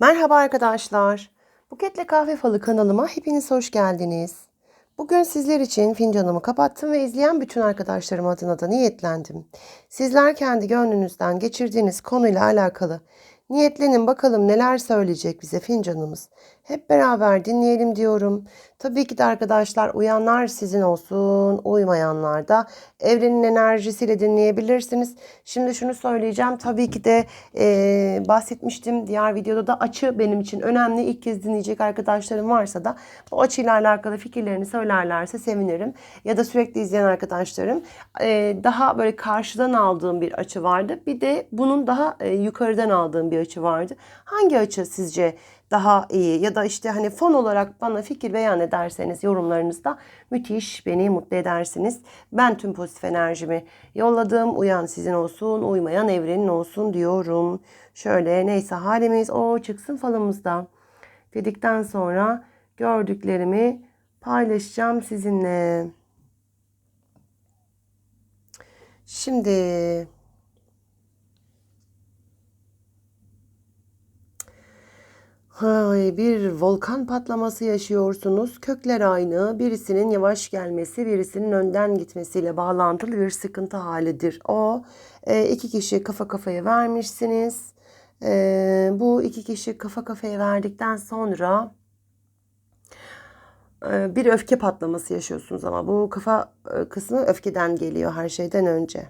Merhaba arkadaşlar. Buketle Kahve Falı kanalıma hepiniz hoş geldiniz. Bugün sizler için fincanımı kapattım ve izleyen bütün arkadaşlarım adına da niyetlendim. Sizler kendi gönlünüzden geçirdiğiniz konuyla alakalı niyetlenin bakalım neler söyleyecek bize fincanımız. Hep beraber dinleyelim diyorum. Tabii ki de arkadaşlar uyanlar sizin olsun, uymayanlar da evrenin enerjisiyle dinleyebilirsiniz. Şimdi şunu söyleyeceğim. Tabii ki de eee, bahsetmiştim diğer videoda da açı benim için önemli. İlk kez dinleyecek arkadaşlarım varsa da bu açıyla alakalı fikirlerini söylerlerse sevinirim. Ya da sürekli izleyen arkadaşlarım eee, daha böyle karşıdan aldığım bir açı vardı. Bir de bunun daha eee, yukarıdan aldığım bir açı vardı. Hangi açı sizce daha iyi ya da işte hani fon olarak bana fikir beyan ederseniz yorumlarınızda müthiş beni mutlu edersiniz. Ben tüm pozitif enerjimi yolladım. Uyan sizin olsun, uymayan evrenin olsun diyorum. Şöyle neyse halimiz o çıksın falımızda. Dedikten sonra gördüklerimi paylaşacağım sizinle. Şimdi Hay, bir volkan patlaması yaşıyorsunuz. Kökler aynı. Birisinin yavaş gelmesi, birisinin önden gitmesiyle bağlantılı bir sıkıntı halidir. O e, iki kişi kafa kafaya vermişsiniz. E, bu iki kişi kafa kafaya verdikten sonra e, bir öfke patlaması yaşıyorsunuz ama bu kafa e, kısmı öfkeden geliyor her şeyden önce.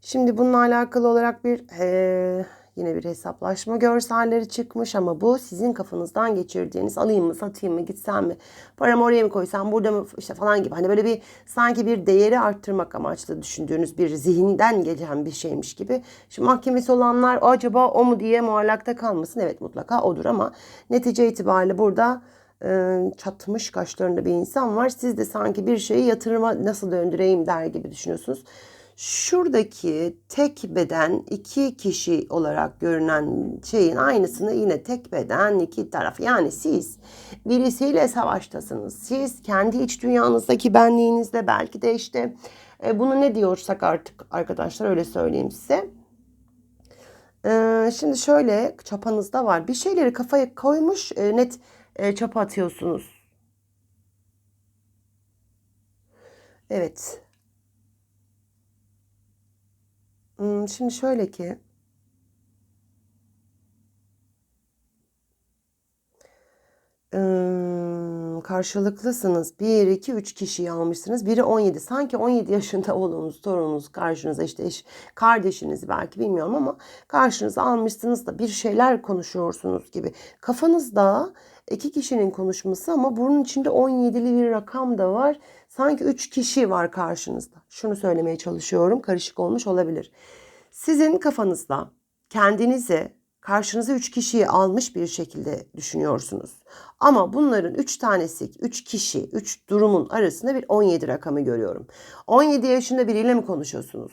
Şimdi bununla alakalı olarak bir eee, yine bir hesaplaşma görselleri çıkmış ama bu sizin kafanızdan geçirdiğiniz alayım mı satayım mı gitsem mi paramı oraya mı koysam burada mı işte falan gibi hani böyle bir sanki bir değeri arttırmak amaçlı düşündüğünüz bir zihinden gelen bir şeymiş gibi. Şimdi mahkemesi olanlar acaba o mu diye muallakta kalmasın evet mutlaka odur ama netice itibariyle burada e, çatmış kaşlarında bir insan var. Siz de sanki bir şeyi yatırıma nasıl döndüreyim der gibi düşünüyorsunuz. Şuradaki tek beden iki kişi olarak görünen şeyin aynısını yine tek beden iki taraf. Yani siz birisiyle savaştasınız. Siz kendi iç dünyanızdaki benliğinizde belki de işte e, bunu ne diyorsak artık arkadaşlar öyle söyleyeyim size. Ee, şimdi şöyle çapanızda var. Bir şeyleri kafaya koymuş e, net e, çapa atıyorsunuz. Evet. Şimdi şöyle ki karşılıklısınız. 1, 2, 3 kişiyi almışsınız. Biri 17. Sanki 17 yaşında olduğunuz torununuz karşınıza işte eş, kardeşiniz belki bilmiyorum ama karşınıza almışsınız da bir şeyler konuşuyorsunuz gibi. Kafanızda iki kişinin konuşması ama bunun içinde 17'li bir rakam da var. Sanki 3 kişi var karşınızda. Şunu söylemeye çalışıyorum. Karışık olmuş olabilir. Sizin kafanızda kendinizi karşınıza 3 kişiyi almış bir şekilde düşünüyorsunuz. Ama bunların 3 tanesi, 3 kişi, 3 durumun arasında bir 17 rakamı görüyorum. 17 yaşında biriyle mi konuşuyorsunuz?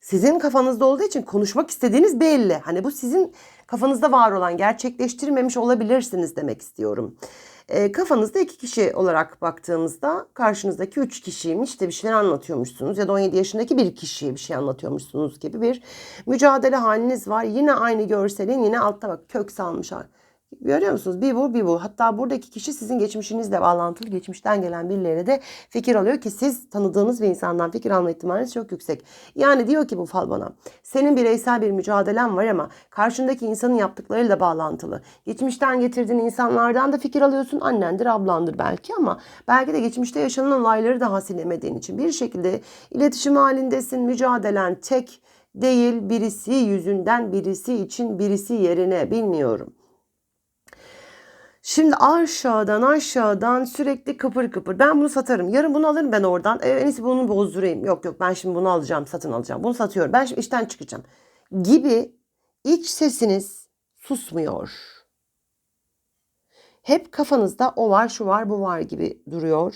Sizin kafanızda olduğu için konuşmak istediğiniz belli. Hani bu sizin kafanızda var olan, gerçekleştirmemiş olabilirsiniz demek istiyorum. E, kafanızda iki kişi olarak baktığımızda karşınızdaki üç kişiymiş de bir şeyler anlatıyormuşsunuz ya da 17 yaşındaki bir kişiye bir şey anlatıyormuşsunuz gibi bir mücadele haliniz var. Yine aynı görselin yine altta bak kök salmış hal. Görüyor musunuz? Bir bu bir bu. Hatta buradaki kişi sizin geçmişinizle bağlantılı. Geçmişten gelen birileri de fikir alıyor ki siz tanıdığınız bir insandan fikir alma ihtimaliniz çok yüksek. Yani diyor ki bu fal bana. Senin bireysel bir mücadelen var ama karşındaki insanın yaptıklarıyla bağlantılı. Geçmişten getirdiğin insanlardan da fikir alıyorsun. Annendir, ablandır belki ama belki de geçmişte yaşanan olayları daha silemediğin için bir şekilde iletişim halindesin. Mücadelen tek değil birisi yüzünden birisi için birisi yerine bilmiyorum. Şimdi aşağıdan aşağıdan sürekli kıpır kıpır. Ben bunu satarım. Yarın bunu alırım ben oradan. E, en iyisi bunu bozdurayım. Yok yok ben şimdi bunu alacağım. Satın alacağım. Bunu satıyorum. Ben şimdi işten çıkacağım. Gibi iç sesiniz susmuyor. Hep kafanızda o var şu var bu var gibi duruyor.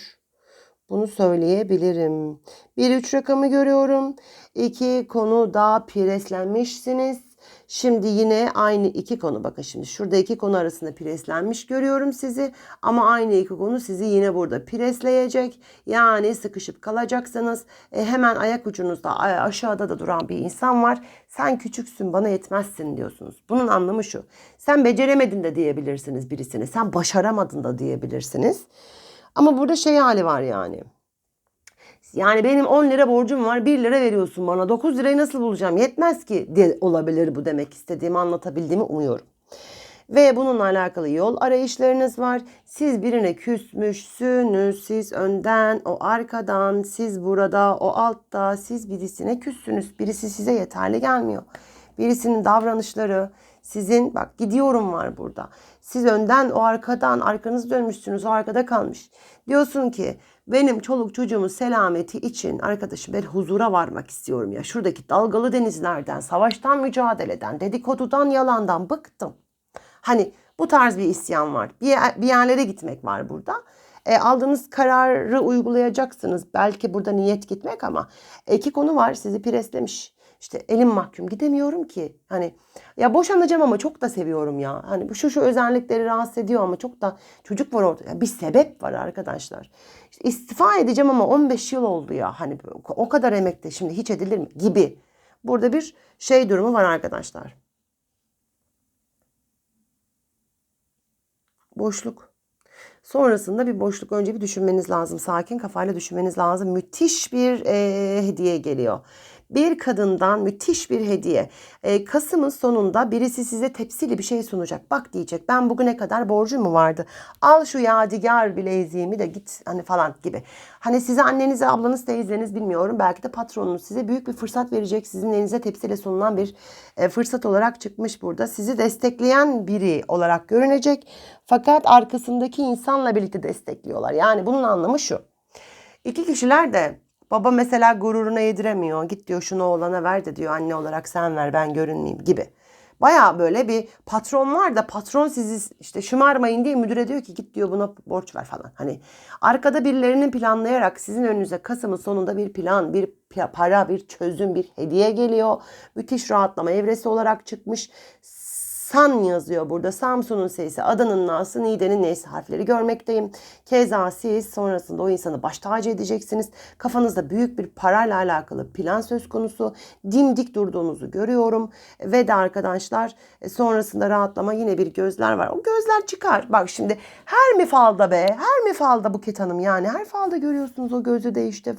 Bunu söyleyebilirim. Bir üç rakamı görüyorum. İki konu daha preslenmişsiniz. Şimdi yine aynı iki konu bakın şimdi şurada iki konu arasında preslenmiş görüyorum sizi ama aynı iki konu sizi yine burada presleyecek. Yani sıkışıp kalacaksınız. E, hemen ayak ucunuzda aşağıda da duran bir insan var. Sen küçüksün bana yetmezsin diyorsunuz. Bunun anlamı şu. Sen beceremedin de diyebilirsiniz birisine. Sen başaramadın da diyebilirsiniz. Ama burada şey hali var yani. Yani benim 10 lira borcum var 1 lira veriyorsun bana 9 lirayı nasıl bulacağım yetmez ki de olabilir bu demek istediğimi anlatabildiğimi umuyorum. Ve bununla alakalı yol arayışlarınız var. Siz birine küsmüşsünüz. Siz önden, o arkadan, siz burada, o altta, siz birisine küssünüz. Birisi size yeterli gelmiyor. Birisinin davranışları, sizin bak gidiyorum var burada. Siz önden, o arkadan, arkanızı dönmüşsünüz, o arkada kalmış. Diyorsun ki benim çoluk çocuğumun selameti için arkadaşım ben huzura varmak istiyorum ya. Şuradaki dalgalı denizlerden, savaştan, mücadeleden, dedikodudan, yalandan bıktım. Hani bu tarz bir isyan var. Bir, bir yerlere gitmek var burada. E, aldığınız kararı uygulayacaksınız. Belki burada niyet gitmek ama iki konu var sizi preslemiş. İşte elim mahkum gidemiyorum ki. Hani ya boşanacağım ama çok da seviyorum ya. Hani şu şu özellikleri rahatsız ediyor ama çok da çocuk var orada. Ya bir sebep var arkadaşlar. İşte istifa edeceğim ama 15 yıl oldu ya. Hani o kadar emekte şimdi hiç edilir mi gibi. Burada bir şey durumu var arkadaşlar. Boşluk. Sonrasında bir boşluk önce bir düşünmeniz lazım. Sakin kafayla düşünmeniz lazım. Müthiş bir e, hediye geliyor. Bir kadından müthiş bir hediye. E, Kasım'ın sonunda birisi size tepsiyle bir şey sunacak. Bak diyecek ben bugüne kadar borcum mu vardı? Al şu yadigar bileziğimi de git hani falan gibi. Hani size annenize, ablanız, teyzeniz bilmiyorum. Belki de patronunuz size büyük bir fırsat verecek. Sizin elinize tepsiyle sunulan bir e, fırsat olarak çıkmış burada. Sizi destekleyen biri olarak görünecek. Fakat arkasındaki insanla birlikte destekliyorlar. Yani bunun anlamı şu. İki kişiler de baba mesela gururuna yediremiyor. Git diyor şunu oğlana ver de diyor anne olarak sen ver ben görünmeyeyim gibi. Baya böyle bir patron var da patron sizi işte şımarmayın diye müdüre diyor ki git diyor buna borç ver falan. Hani arkada birilerinin planlayarak sizin önünüze Kasım'ın sonunda bir plan, bir para, bir çözüm, bir hediye geliyor. Müthiş rahatlama evresi olarak çıkmış. San yazıyor burada. Samsun'un sesi, Adanın nası, Niğde'nin neyse harfleri görmekteyim. Keza siz sonrasında o insanı baş tacı edeceksiniz. Kafanızda büyük bir parayla alakalı plan söz konusu. Dimdik durduğunuzu görüyorum. Ve de arkadaşlar e, sonrasında rahatlama yine bir gözler var. O gözler çıkar. Bak şimdi her mi falda be? Her mi falda Buket Hanım yani? Her falda görüyorsunuz o gözü de işte.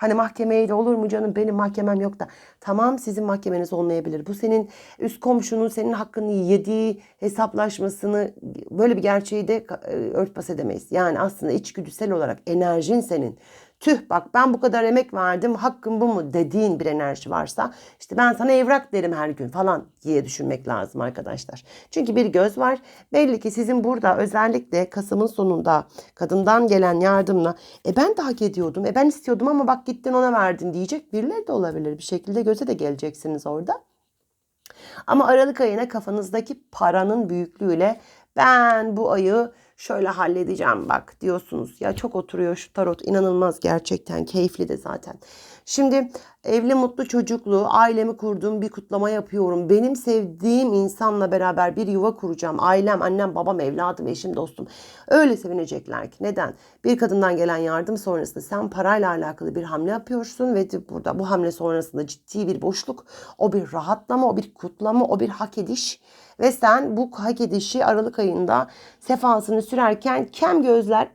Hani mahkemeyle olur mu canım benim mahkemem yok da. Tamam sizin mahkemeniz olmayabilir. Bu senin üst komşunun senin hakkını yediği hesaplaşmasını böyle bir gerçeği de e, örtbas edemeyiz. Yani aslında içgüdüsel olarak enerjin senin. Tüh bak ben bu kadar emek verdim hakkım bu mu dediğin bir enerji varsa işte ben sana evrak derim her gün falan diye düşünmek lazım arkadaşlar. Çünkü bir göz var. Belli ki sizin burada özellikle Kasım'ın sonunda kadından gelen yardımla e ben de hak ediyordum. E ben istiyordum ama bak gittin ona verdin diyecek birileri de olabilir. Bir şekilde göze de geleceksiniz orada. Ama Aralık ayına kafanızdaki paranın büyüklüğüyle ben bu ayı şöyle halledeceğim bak diyorsunuz. Ya çok oturuyor şu tarot inanılmaz gerçekten keyifli de zaten. Şimdi evli mutlu çocuklu ailemi kurduğum bir kutlama yapıyorum. Benim sevdiğim insanla beraber bir yuva kuracağım. Ailem, annem, babam, evladım, eşim, dostum. Öyle sevinecekler ki. Neden? Bir kadından gelen yardım sonrasında sen parayla alakalı bir hamle yapıyorsun ve burada bu hamle sonrasında ciddi bir boşluk, o bir rahatlama, o bir kutlama, o bir hak ediş. Ve sen bu hak edişi Aralık ayında sefasını sürerken kem gözler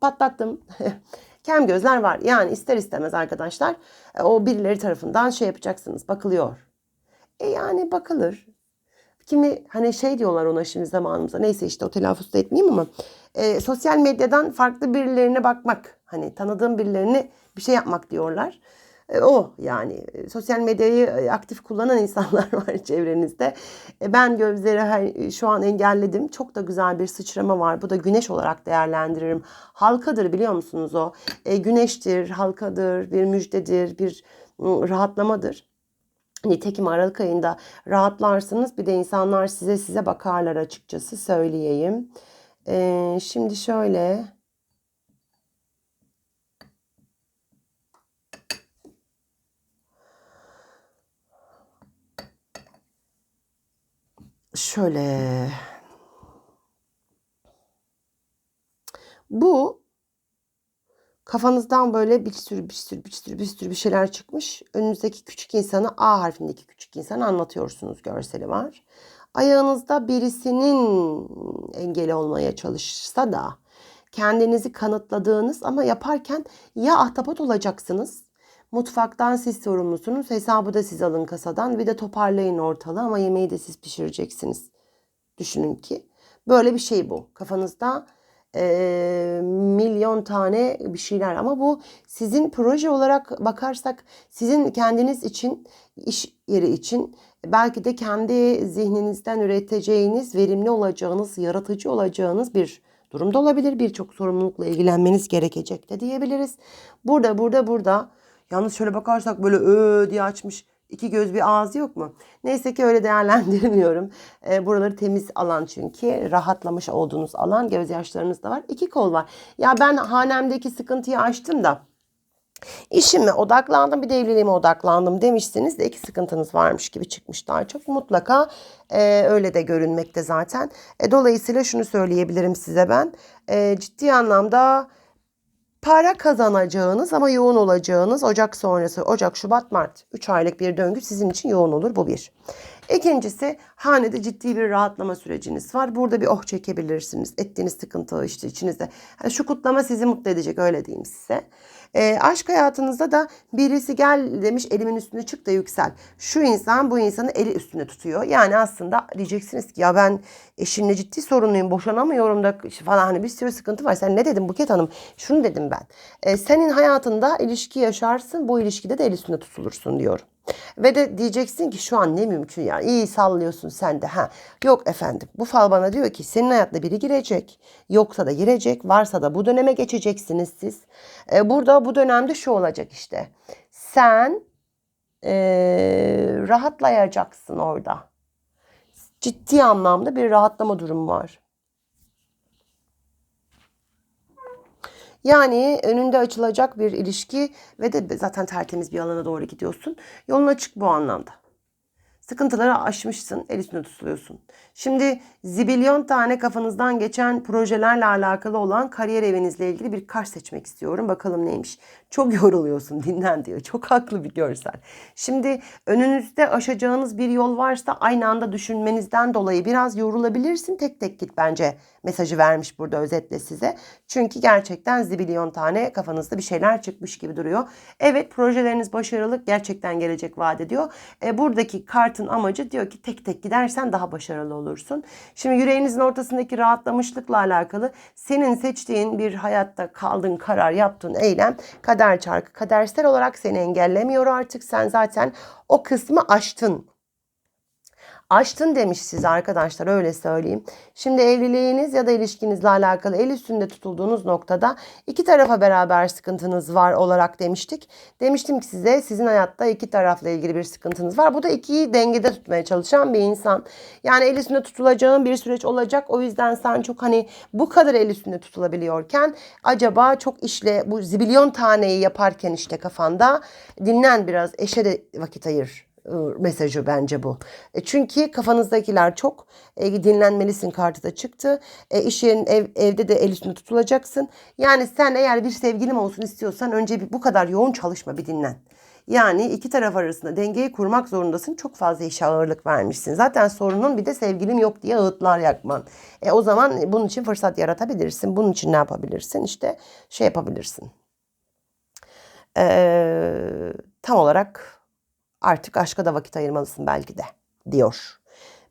patlattım. kem gözler var. Yani ister istemez arkadaşlar e, o birileri tarafından şey yapacaksınız. Bakılıyor. E yani bakılır. Kimi hani şey diyorlar ona şimdi zamanımızda. Neyse işte o telaffuz da etmeyeyim ama e, sosyal medyadan farklı birilerine bakmak. Hani tanıdığım birilerini bir şey yapmak diyorlar. E, o yani e, sosyal medyayı e, aktif kullanan insanlar var çevrenizde. Ben gözleri şu an engelledim. Çok da güzel bir sıçrama var. Bu da güneş olarak değerlendiririm. Halkadır biliyor musunuz o? Güneştir, halkadır, bir müjdedir, bir ıı, rahatlamadır. Nitekim Aralık ayında rahatlarsınız. Bir de insanlar size size bakarlar açıkçası söyleyeyim. Ee, şimdi şöyle şöyle bu kafanızdan böyle bir sürü bir sürü bir sürü bir sürü bir şeyler çıkmış. Önünüzdeki küçük insanı A harfindeki küçük insanı anlatıyorsunuz görseli var. Ayağınızda birisinin engeli olmaya çalışsa da kendinizi kanıtladığınız ama yaparken ya ahtapot olacaksınız. Mutfaktan siz sorumlusunuz. Hesabı da siz alın kasadan. Bir de toparlayın ortalığı ama yemeği de siz pişireceksiniz. Düşünün ki. Böyle bir şey bu. Kafanızda e, milyon tane bir şeyler ama bu sizin proje olarak bakarsak sizin kendiniz için iş yeri için belki de kendi zihninizden üreteceğiniz verimli olacağınız yaratıcı olacağınız bir durumda olabilir birçok sorumlulukla ilgilenmeniz gerekecek de diyebiliriz burada burada burada yalnız şöyle bakarsak böyle ö diye açmış iki göz bir ağız yok mu? Neyse ki öyle değerlendirmiyorum. E, buraları temiz alan çünkü. Rahatlamış olduğunuz alan. Gözyaşlarınız da var. İki kol var. Ya ben hanemdeki sıkıntıyı açtım da İşime odaklandım bir de evliliğime odaklandım demişsiniz de iki sıkıntınız varmış gibi çıkmış daha çok. Mutlaka e, öyle de görünmekte zaten. E, dolayısıyla şunu söyleyebilirim size ben. E, ciddi anlamda para kazanacağınız ama yoğun olacağınız Ocak sonrası Ocak, Şubat, Mart 3 aylık bir döngü sizin için yoğun olur bu bir. İkincisi hanede ciddi bir rahatlama süreciniz var. Burada bir oh çekebilirsiniz. Ettiğiniz sıkıntı işte içinizde. Yani şu kutlama sizi mutlu edecek öyle diyeyim size. E, aşk hayatınızda da birisi gel demiş elimin üstüne çık da yüksel. Şu insan bu insanı eli üstüne tutuyor. Yani aslında diyeceksiniz ki ya ben eşimle ciddi sorunluyum boşanamıyorum da falan hani bir sürü sıkıntı var. Sen ne dedin Buket Hanım? Şunu dedim ben. E, senin hayatında ilişki yaşarsın bu ilişkide de el üstüne tutulursun diyorum. Ve de diyeceksin ki şu an ne mümkün ya iyi sallıyorsun sen de. Ha. Yok efendim bu fal bana diyor ki senin hayatına biri girecek. Yoksa da girecek varsa da bu döneme geçeceksiniz siz. Ee, burada bu dönemde şu olacak işte. Sen ee, rahatlayacaksın orada. Ciddi anlamda bir rahatlama durumu var. Yani önünde açılacak bir ilişki ve de zaten tertemiz bir alana doğru gidiyorsun. Yolun açık bu anlamda. Sıkıntıları aşmışsın, el üstünde tutuluyorsun. Şimdi zibilyon tane kafanızdan geçen projelerle alakalı olan kariyer evinizle ilgili bir kar seçmek istiyorum. Bakalım neymiş. Çok yoruluyorsun, dinlen diyor. Çok haklı bir görsel. Şimdi önünüzde aşacağınız bir yol varsa aynı anda düşünmenizden dolayı biraz yorulabilirsin. Tek tek git bence mesajı vermiş burada özetle size. Çünkü gerçekten zibilyon tane kafanızda bir şeyler çıkmış gibi duruyor. Evet projeleriniz başarılı gerçekten gelecek vaat ediyor. E, buradaki kartın amacı diyor ki tek tek gidersen daha başarılı olursun. Şimdi yüreğinizin ortasındaki rahatlamışlıkla alakalı senin seçtiğin bir hayatta kaldığın karar yaptığın eylem kader çarkı kadersel olarak seni engellemiyor artık. Sen zaten o kısmı aştın Açtın demiş size arkadaşlar öyle söyleyeyim. Şimdi evliliğiniz ya da ilişkinizle alakalı el üstünde tutulduğunuz noktada iki tarafa beraber sıkıntınız var olarak demiştik. Demiştim ki size sizin hayatta iki tarafla ilgili bir sıkıntınız var. Bu da ikiyi dengede tutmaya çalışan bir insan. Yani el üstünde tutulacağın bir süreç olacak. O yüzden sen çok hani bu kadar el üstünde tutulabiliyorken acaba çok işle bu zibilyon taneyi yaparken işte kafanda dinlen biraz eşe de vakit ayır mesajı bence bu. E, çünkü kafanızdakiler çok e, dinlenmelisin kartı da çıktı. E, yerin ev, evde de el üstünde tutulacaksın. Yani sen eğer bir sevgilim olsun istiyorsan önce bir, bu kadar yoğun çalışma bir dinlen. Yani iki taraf arasında dengeyi kurmak zorundasın. Çok fazla işe ağırlık vermişsin. Zaten sorunun bir de sevgilim yok diye ağıtlar yakman. E o zaman bunun için fırsat yaratabilirsin. Bunun için ne yapabilirsin? İşte şey yapabilirsin. Ee, tam olarak Artık aşka da vakit ayırmalısın belki de diyor.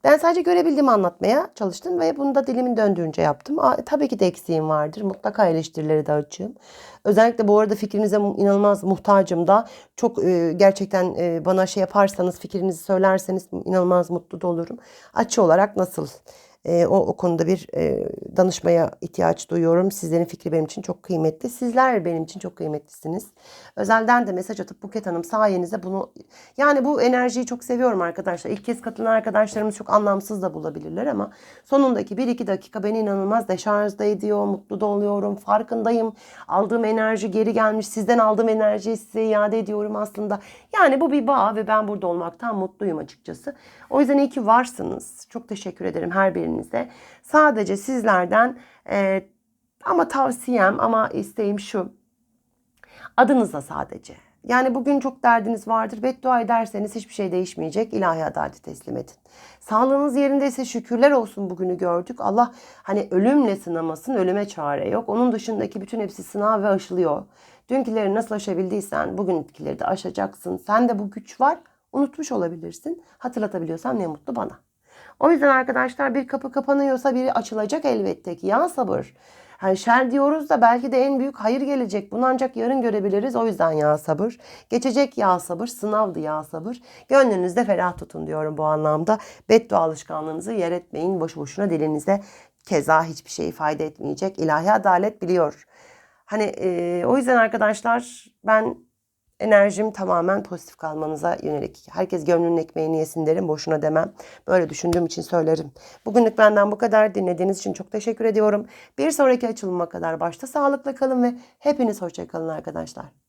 Ben sadece görebildiğimi anlatmaya çalıştım ve bunu da dilimin döndüğünce yaptım. Aa, tabii ki de eksiğim vardır. Mutlaka eleştirileri de açığım. Özellikle bu arada fikrinize inanılmaz muhtacım da. Çok e, gerçekten e, bana şey yaparsanız, fikrinizi söylerseniz inanılmaz mutlu da olurum. Açı olarak nasıl E, o, o konuda bir e, danışmaya ihtiyaç duyuyorum. Sizlerin fikri benim için çok kıymetli. Sizler benim için çok kıymetlisiniz. Özelden de mesaj atıp Buket Hanım sayenizde bunu yani bu enerjiyi çok seviyorum arkadaşlar. İlk kez katılan arkadaşlarımız çok anlamsız da bulabilirler ama sonundaki 1-2 dakika beni inanılmaz deşarjda ediyor. Mutlu da oluyorum. Farkındayım. Aldığım enerji geri gelmiş. Sizden aldığım enerjiyi size iade ediyorum aslında. Yani bu bir bağ ve ben burada olmaktan mutluyum açıkçası. O yüzden iyi ki varsınız. Çok teşekkür ederim her birinize. Sadece sizlerden e, ama tavsiyem ama isteğim şu. Adınıza sadece. Yani bugün çok derdiniz vardır. Beddua ederseniz hiçbir şey değişmeyecek. İlahi adaleti teslim edin. Sağlığınız yerindeyse şükürler olsun bugünü gördük. Allah hani ölümle sınamasın, ölüme çare yok. Onun dışındaki bütün hepsi sınav ve aşılıyor. Dünküleri nasıl aşabildiysen bugünküleri de aşacaksın. Sen de bu güç var. Unutmuş olabilirsin. Hatırlatabiliyorsam ne mutlu bana. O yüzden arkadaşlar bir kapı kapanıyorsa biri açılacak elbette ki. Ya sabır. Hani şer diyoruz da belki de en büyük hayır gelecek. Bunu ancak yarın görebiliriz. O yüzden ya sabır. Geçecek ya sabır. Sınavdı ya sabır. Gönlünüzde ferah tutun diyorum bu anlamda. Beddua alışkanlığınızı yer etmeyin. Boşu boşuna dilinize. Keza hiçbir şey ifade etmeyecek. İlahi adalet biliyor. Hani e, o yüzden arkadaşlar ben enerjim tamamen pozitif kalmanıza yönelik. Herkes gönlünün ekmeğini yesin derim. Boşuna demem. Böyle düşündüğüm için söylerim. Bugünlük benden bu kadar. Dinlediğiniz için çok teşekkür ediyorum. Bir sonraki açılıma kadar başta sağlıkla kalın ve hepiniz hoşça kalın arkadaşlar.